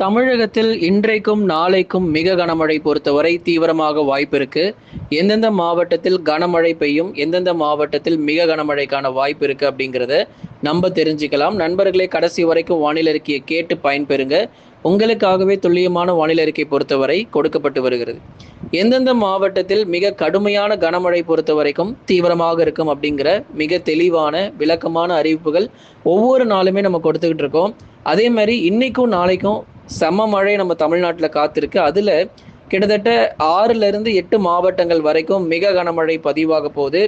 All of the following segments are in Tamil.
தமிழகத்தில் இன்றைக்கும் நாளைக்கும் மிக கனமழை பொறுத்தவரை தீவிரமாக வாய்ப்பு இருக்கு எந்தெந்த மாவட்டத்தில் கனமழை பெய்யும் எந்தெந்த மாவட்டத்தில் மிக கனமழைக்கான வாய்ப்பு இருக்கு அப்படிங்கிறத நம்ம தெரிஞ்சுக்கலாம். நண்பர்களே கடைசி வரைக்கும் வானிலை அறிக்கையை கேட்டு பயன்பெறுங்க. உங்களுக்காகவே துல்லியமான வானிலை அறிக்கை பொறுத்தவரை கொடுக்கப்பட்டு வருகிறது. எந்தெந்த மாவட்டத்தில் மிக கடுமையான கனமழை பொறுத்த வரைக்கும் தீவிரமாக இருக்கும் அப்படிங்கிற மிக தெளிவான விளக்கமான அறிவிப்புகள் ஒவ்வொரு நாளுமே நம்ம கொடுத்துக்கிட்டு இருக்கோம். அதே மாதிரி இன்னைக்கும் நாளைக்கும் செம மழை நம்ம தமிழ்நாட்டில் காத்திருக்கு. அதில் கிட்டத்தட்ட ஆறுலேருந்து எட்டு மாவட்டங்கள் வரைக்கும் மிக கனமழை பதிவாக போகுது.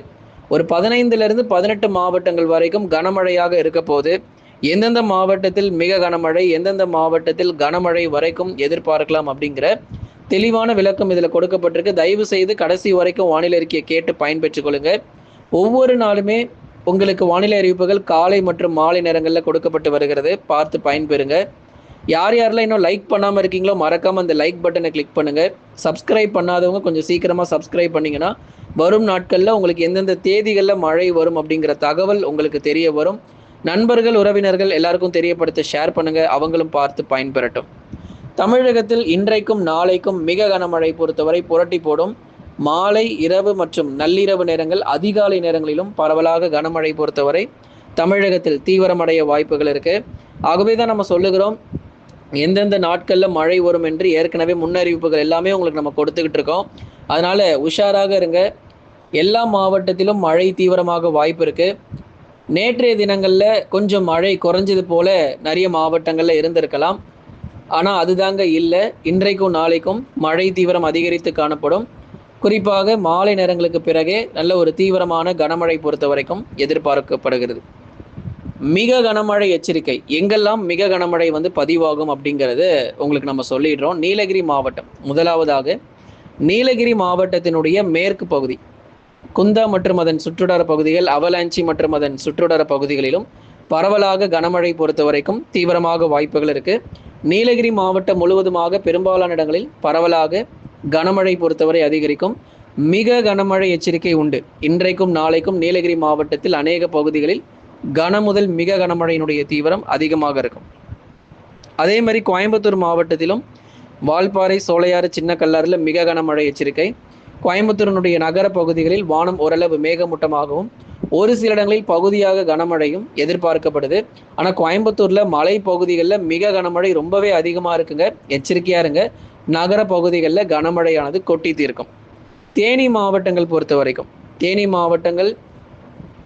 ஒரு பதினைந்துலேருந்து பதினெட்டு மாவட்டங்கள் வரைக்கும் கனமழையாக இருக்க போகுது. எந்தெந்த மாவட்டத்தில் மிக கனமழை எந்தெந்த மாவட்டத்தில் கனமழை வரைக்கும் எதிர்பார்க்கலாம் அப்படிங்கிற தெளிவான விளக்கம் இதில் கொடுக்கப்பட்டிருக்கு. தயவு செய்து கடைசி வரைக்கும் வானிலை அறிக்கையை கேட்டு பயன்பெற்றுக் கொள்ளுங்க. ஒவ்வொரு நாளுமே உங்களுக்கு வானிலை அறிவிப்புகள் காலை மற்றும் மாலை நேரங்களில் கொடுக்கப்பட்டு வருகிறது. பார்த்து பயன்பெறுங்க. யார் யாரெல்லாம் இன்னும் லைக் பண்ணாமல் இருக்கீங்களோ மறக்காமல் அந்த லைக் பட்டனை கிளிக் பண்ணுங்கள் சப்ஸ்கிரைப் பண்ணாதவங்க கொஞ்சம் சீக்கிரமாக சப்ஸ்கிரைப் பண்ணிங்கன்னா வரும் நாட்களில் உங்களுக்கு எந்தெந்த தேதிகளில் மழை வரும் அப்படிங்கிற தகவல் உங்களுக்கு தெரிய வரும். நண்பர்கள் உறவினர்கள் எல்லாருக்கும் தெரியப்படுத்த ஷேர் பண்ணுங்கள் அவங்களும் பார்த்து பயன்பெறட்டும். தமிழகத்தில் இன்றைக்கும் நாளைக்கும் மிக கனமழை பொறுத்தவரை புரட்டி போடும். மாலை இரவு மற்றும் நள்ளிரவு நேரங்கள் அதிகாலை நேரங்களிலும் பரவலாக கனமழை பொறுத்தவரை தமிழகத்தில் தீவிரமடைய வாய்ப்புகள் இருக்கு. ஆகவே தான் நம்ம சொல்லுகிறோம் எந்தெந்த நாட்களில் மழை வரும் என்று ஏற்கனவே முன்னறிவிப்புகள் எல்லாமே உங்களுக்கு நம்ம கொடுத்துக்கிட்டு இருக்கோம். அதனால உஷாராக இருங்க. எல்லா மாவட்டத்திலும் மழை தீவிரமாக வாய்ப்பு இருக்கு. நேற்றைய தினங்களில் கொஞ்சம் மழை குறைஞ்சது போல நிறைய மாவட்டங்களில் இருந்திருக்கலாம். ஆனால் அதுதாங்க இல்லை. இன்றைக்கும் நாளைக்கும் மழை தீவிரம் அதிகரித்து காணப்படும். குறிப்பாக மாலை நேரங்களுக்கு பிறகே நல்ல ஒரு தீவிரமான கனமழை பொறுத்த வரைக்கும் எதிர்பார்க்கப்படுகிறது. மிக கனமழை எச்சரிக்கை. எங்கெல்லாம் மிக கனமழை வந்து பதிவாகும் அப்படிங்கிறது உங்களுக்கு நம்ம சொல்லிடுறோம். நீலகிரி மாவட்டம் முதலாவதாக நீலகிரி மாவட்டத்தினுடைய மேற்கு பகுதி. குந்தா மற்றும் அதன் சுற்றுடார பகுதிகள் அவலாஞ்சி மற்றும் அதன் சுற்றுடார பகுதிகளிலும் பரவலாக கனமழை பொறுத்த வரைக்கும் தீவிரமாக வாய்ப்புகள் இருக்கு. நீலகிரி மாவட்டம் முழுவதுமாக பெரும்பாலான இடங்களில் பரவலாக கனமழை பொறுத்தவரை அதிகரிக்கும். மிக கனமழை எச்சரிக்கை உண்டு. இன்றைக்கும் நாளைக்கும் நீலகிரி மாவட்டத்தில் அநேக பகுதிகளில் கன முதல் மிக கனமழையினுடைய தீவிரம் அதிகமாக இருக்கும். அதே மாதிரி கோயம்புத்தூர் மாவட்டத்திலும் வால்பாறை சோலையாறு சின்ன கல்லாறில் மிக கனமழை எச்சரிக்கை. கோயம்புத்தூரினுடைய நகர பகுதிகளில் வானம் ஓரளவு மேகமூட்டமாகவும் ஒரு சில இடங்களில் பகுதியாக கனமழையும் எதிர்பார்க்கப்படுது. ஆனால் கோயம்புத்தூர்ல மலை பகுதிகளில் மிக கனமழை ரொம்பவே அதிகமாக இருக்குங்க. எச்சரிக்கையா இருங்க. நகர பகுதிகளில் கனமழையானது கொட்டி தீர்க்கும். தேனி மாவட்டங்கள் பொறுத்த வரைக்கும் தேனி மாவட்டங்கள்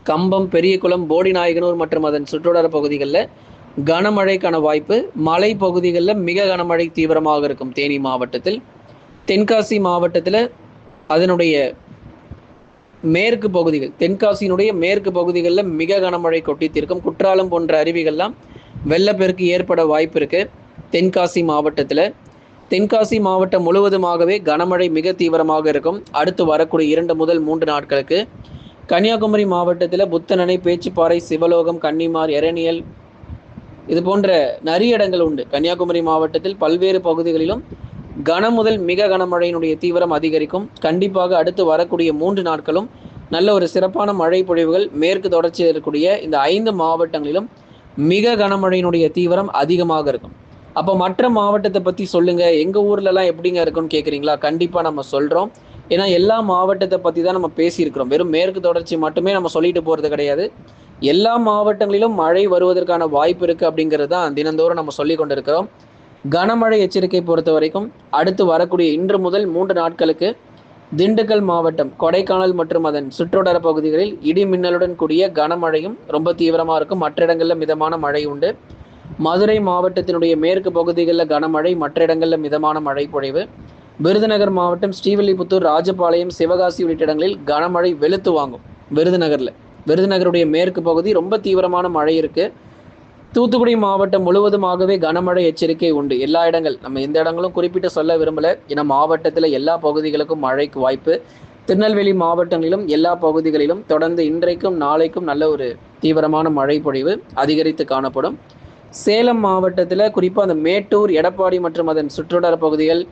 கம்பம் பெரியகுளம் போடிநாயகனூர் மற்றும் அதன் சுற்றுவட்டார பகுதிகளில் கனமழைக்கான வாய்ப்பு மலை பகுதிகளில் மிக கனமழை தீவிரமாக இருக்கும் தேனி மாவட்டத்தில். தென்காசி மாவட்டத்தில் அதனுடைய மேற்கு பகுதிகள் தென்காசியினுடைய மேற்கு பகுதிகளில் மிக கனமழை கொட்டித்திருக்கும். குற்றாலம் போன்ற அருவிகள்லாம் வெள்ளப்பெருக்கு ஏற்பட வாய்ப்பு இருக்கு தென்காசி மாவட்டத்தில். தென்காசி மாவட்டம் முழுவதுமாகவே கனமழை மிக தீவிரமாக இருக்கும். அடுத்து வரக்கூடிய இரண்டு முதல் மூன்று நாட்களுக்கு கன்னியாகுமரி மாவட்டத்தில் புத்தனணை பேச்சுப்பாறை சிவலோகம் கன்னிமார் எரணியல் இது போன்ற நிறைய இடங்கள் உண்டு. கன்னியாகுமரி மாவட்டத்தில் பல்வேறு பகுதிகளிலும் கன முதல் மிக கனமழையினுடைய தீவிரம் அதிகரிக்கும். கண்டிப்பாக அடுத்து வரக்கூடிய மூன்று நாட்களும் நல்ல ஒரு சிறப்பான மழை பொழிவுகள் மேற்கு தொடர்ச்சியில் இருக்கக்கூடிய இந்த ஐந்து மாவட்டங்களிலும் மிக கனமழையினுடைய தீவிரம் அதிகமாக இருக்கும். அப்போ மற்ற மாவட்டத்தை பற்றி சொல்லுங்கள் எங்கள் ஊர்லலாம் எப்படிங்க இருக்குன்னு கேட்குறீங்களா கண்டிப்பாக நம்ம சொல்கிறோம் ஏன்னா எல்லா மாவட்டத்தை பற்றி தான் நம்ம பேசியிருக்கிறோம். வெறும் மேற்கு தொடர்ச்சி மட்டுமே நம்ம சொல்லிட்டு போகிறது கிடையாது. எல்லா மாவட்டங்களிலும் மழை வருவதற்கான வாய்ப்பு இருக்குது அப்படிங்கிறது தான் தினந்தோறும் நம்ம சொல்லி கொண்டிருக்கிறோம். கனமழை எச்சரிக்கை பொறுத்த வரைக்கும் அடுத்து வரக்கூடிய இன்று முதல் மூன்று நாட்களுக்கு திண்டுக்கல் மாவட்டம் கொடைக்கானல் மற்றும் அதன் சுற்றுவட்டார பகுதிகளில் இடி மின்னலுடன் கூடிய கனமழையும் ரொம்ப தீவிரமாக இருக்கும். மற்ற இடங்களில் மிதமான மழை உண்டு. மதுரை மாவட்டத்தினுடைய மேற்கு பகுதிகளில் கனமழை மற்ற இடங்களில் மிதமான மழை பொழிவு. விருதுநகர் மாவட்டம் ஸ்ரீவில்லிபுத்தூர் ராஜபாளையம் சிவகாசி உள்ளிட்ட இடங்களில் கனமழை வெளுத்து வாங்கும் விருதுநகரில். விருதுநகருடைய மேற்கு பகுதி ரொம்ப தீவிரமான மழை இருக்கு. தூத்துக்குடி மாவட்டம் முழுவதுமாகவே கனமழை எச்சரிக்கை உண்டு. எல்லா இடங்கள் நம்ம எந்த இடங்களும் குறிப்பிட்டு சொல்ல விரும்பல. ஏன்னா மாவட்டத்தில் எல்லா பகுதிகளுக்கும் மழைக்கு வாய்ப்பு. திருநெல்வேலி மாவட்டங்களிலும் எல்லா பகுதிகளிலும் தொடர்ந்து இன்றைக்கும் நாளைக்கும் நல்ல ஒரு தீவிரமான மழை பொழிவு அதிகரித்து காணப்படும். சேலம் மாவட்டத்தில் குறிப்பாக அந்த மேட்டூர் எடப்பாடி மற்றும் அதன் சுற்றுவட்டார பகுதிகள்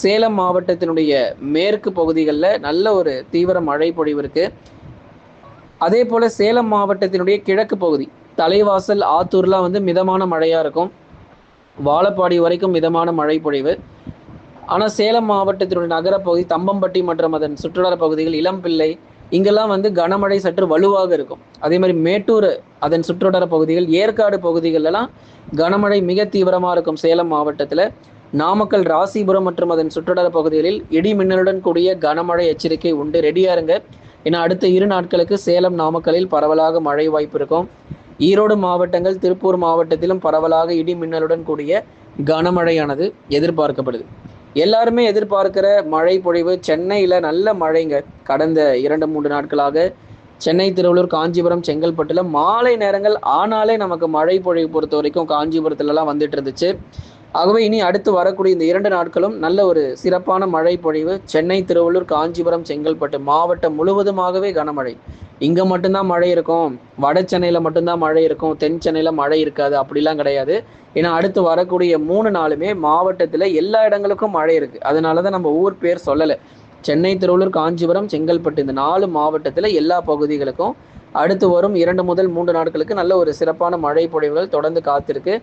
சேலம் மாவட்டத்தினுடைய மேற்கு பகுதிகளில் நல்ல ஒரு தீவிர மழை பொழிவு இருக்கு. அதே போல சேலம் மாவட்டத்தினுடைய கிழக்கு பகுதி தலைவாசல் ஆத்தூர்லாம் வந்து மிதமான மழையா இருக்கும். வாழப்பாடி வரைக்கும் மிதமான மழை பொழிவு. ஆனால் சேலம் மாவட்டத்தினுடைய நகரப்பகுதி தம்பம்பட்டி மற்றும் அதன் சுற்றுலா பகுதிகள் இளம்பிள்ளை இங்கெல்லாம் வந்து கனமழை சற்று வலுவாக இருக்கும். அதே மாதிரி மேட்டூர் அதன் சுற்றுவட்டார பகுதிகள் ஏற்காடு பகுதிகளெல்லாம் கனமழை மிக தீவிரமாக இருக்கும் சேலம் மாவட்டத்தில். நாமக்கல் ராசிபுரம் மற்றும் அதன் சுற்றுலா பகுதிகளில் இடி மின்னலுடன் கூடிய கனமழை எச்சரிக்கை உண்டு. ரெடியா இருங்க ஏன்னா அடுத்த இரு நாட்களுக்கு சேலம் நாமக்கலில் பரவலாக மழை வாய்ப்பு இருக்கும். ஈரோடு மாவட்டங்கள் திருப்பூர் மாவட்டத்திலும் பரவலாக இடி மின்னலுடன் கூடிய கனமழையானது எதிர்பார்க்கப்படுது. எல்லாருமே எதிர்பார்க்கிற மழை பொழிவு சென்னையில் நல்ல மழைங்க. கடந்த இரண்டு மூன்று நாட்களாக சென்னை திருவள்ளூர் காஞ்சிபுரம் செங்கல்பட்டுல மாலை நேரங்கள் ஆனாலே நமக்கு மழை பொழிவு பொறுத்த வரைக்கும் காஞ்சிபுரத்துலலாம் வந்துட்டு இருந்துச்சு. ஆகவே இனி அடுத்து வரக்கூடிய இந்த இரண்டு நாட்களும் நல்ல ஒரு சிறப்பான மழை பொழிவு. சென்னை திருவள்ளூர் காஞ்சிபுரம் செங்கல்பட்டு மாவட்டம் முழுவதுமாகவே கனமழை. இங்க மட்டும்தான் மழை இருக்கும். வட சென்னையில மட்டும்தான் மழை இருக்கும். தென் சென்னையில மழை இருக்காது. அப்படிலாம் கிடையாது. ஏன்னா அடுத்து வரக்கூடிய மூணு நாளுமே மாவட்டத்துல எல்லா இடங்களுக்கும் மழை இருக்கு. அதனாலதான் நம்ம ஊர் பேர் சொல்லலை. சென்னை திருவள்ளூர் காஞ்சிபுரம் செங்கல்பட்டு இந்த நாலு மாவட்டத்துல எல்லா பகுதிகளுக்கும் அடுத்து வரும் இரண்டு முதல் மூன்று நாட்களுக்கு நல்ல ஒரு சிறப்பான மழை பொழிவுகள் தொடர்ந்து காத்திருக்கு.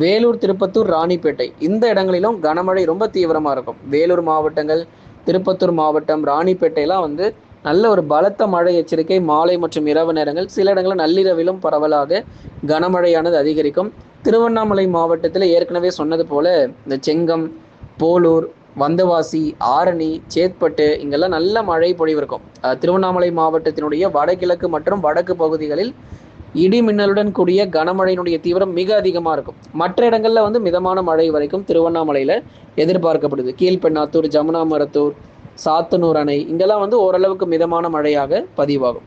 வேலூர் திருப்பத்தூர் ராணிப்பேட்டை. இந்த இடங்களிலும் கனமழை ரொம்ப தீவிரமாக இருக்கும். வேலூர் மாவட்டங்கள் திருப்பத்தூர் மாவட்டம் ராணிப்பேட்டையெல்லாம் வந்து நல்ல ஒரு பலத்த மழை எச்சரிக்கை மாலை மற்றும் இரவு நேரங்கள். சில இடங்களில் நள்ளிரவிலும் பரவலாக கனமழையானது அதிகரிக்கும். திருவண்ணாமலை மாவட்டத்தில் ஏற்கனவே சொன்னது போல இந்த செங்கம் போலூர் வந்தவாசி ஆரணி சேத்பட்டு இங்கெல்லாம் நல்ல மழை பொழிவு இருக்கும். திருவண்ணாமலை மாவட்டத்தினுடைய வடகிழக்கு மற்றும் வடக்கு பகுதிகளில் இடி மின்னலுடன் கூடிய கனமழையினுடைய தீவிரம் மிக அதிகமாக இருக்கும். மற்ற இடங்களில் வந்து மிதமான மழை வரைக்கும் திருவண்ணாமலையில் எதிர்பார்க்கப்படுது. கீழ்பெண்ணாத்தூர் ஜமுனாமரத்தூர் சாத்தனூர் அணை இங்கெல்லாம் வந்து ஓரளவுக்கு மிதமான மழையாக பதிவாகும்.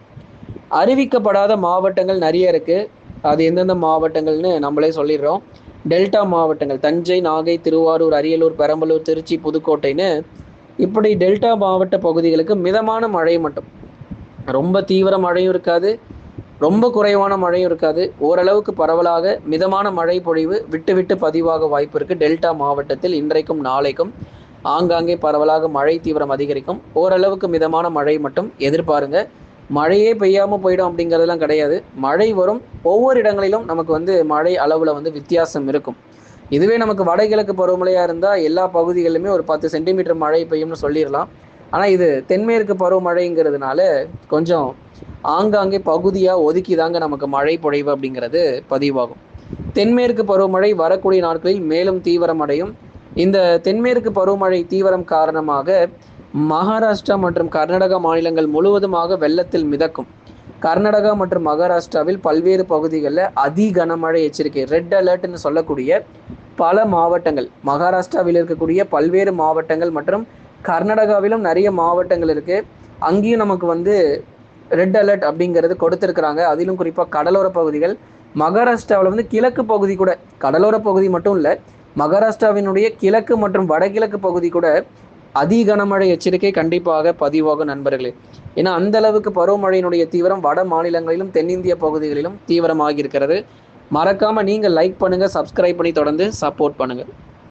அறிவிக்கப்படாத மாவட்டங்கள் நிறைய இருக்கு. அது எந்தெந்த மாவட்டங்கள்னு நம்மளே சொல்லிடுறோம். டெல்டா மாவட்டங்கள் தஞ்சை நாகை திருவாரூர் அரியலூர் பெரம்பலூர் திருச்சி புதுக்கோட்டைன்னு இப்படி டெல்டா மாவட்ட பகுதிகளுக்கு மிதமான மழை மட்டும். ரொம்ப தீவிர மழையும் இருக்காது. ரொம்ப குறைவான மழையும் இருக்காது. ஓரளவுக்கு பரவலாக மிதமான மழை பொழிவு விட்டு விட்டு பதிவாக வாய்ப்பு இருக்கு. டெல்டா மாவட்டத்தில் இன்றைக்கும் நாளைக்கும் ஆங்காங்கே பரவலாக மழை தீவிரம் அதிகரிக்கும். ஓரளவுக்கு மிதமான மழை மட்டும் எதிர்பாருங்க. மழையே பெய்யாமல் போயிடும் அப்படிங்கிறதுலாம் கிடையாது. மழை வரும். ஒவ்வொரு இடங்களிலும் நமக்கு வந்து மழை அளவில் வந்து வித்தியாசம் இருக்கும். இதுவே நமக்கு வடகிழக்கு பருவமழையாக இருந்தால் எல்லா பகுதிகளிலுமே ஒரு பத்து சென்டிமீட்டர் மழை பெய்யும்னு சொல்லிடலாம் ஆனால் இது தென்மேற்கு பருவமழைங்கிறதுனால கொஞ்சம் ஆங்காங்கே பகுதியாக ஒதுக்கி தாங்க நமக்கு மழை பொழிவு அப்படிங்கிறது பதிவாகும். தென்மேற்கு பருவமழை வரக்கூடிய நாட்களில் மேலும் தீவிரமடையும் இந்த தென்மேற்கு பருவமழை தீவிரம் காரணமாக மகாராஷ்டிரா மற்றும் கர்நாடகா மாநிலங்கள் முழுவதுமாக வெள்ளத்தில் மிதக்கும். கர்நாடகா மற்றும் மகாராஷ்டிராவில் பல்வேறு பகுதிகளில் அதி கனமழை எச்சரிக்கை ரெட் அலர்ட்னு சொல்லக்கூடிய பல மாவட்டங்கள் மகாராஷ்டிராவில் இருக்கக்கூடிய பல்வேறு மாவட்டங்கள் மற்றும் கர்நாடகாவிலும் நிறைய மாவட்டங்கள் இருக்குது அங்கேயும் நமக்கு வந்து ரெட் அலர்ட் அப்படிங்கிறது கொடுத்துருக்குறாங்க. அதிலும் குறிப்பாக கடலோர பகுதிகள் மகாராஷ்டிராவில் வந்து கிழக்கு பகுதி கூட கடலோர பகுதி மட்டும் இல்லை மகாராஷ்டிராவினுடைய கிழக்கு மற்றும் வடகிழக்கு பகுதி கூட அதி கனமழை எச்சரிக்கை கண்டிப்பாக பதிவாகும் நண்பர்களே. ஏன்னா அந்த அளவுக்கு பருவமழையினுடைய தீவிரம் வட மாநிலங்களிலும் தென்னிந்திய பகுதிகளிலும் தீவிரமாகி இருக்கிறது. மறக்காம நீங்க லைக் பண்ணுங்க சப்ஸ்கிரைப் பண்ணி தொடர்ந்து சப்போர்ட் பண்ணுங்க.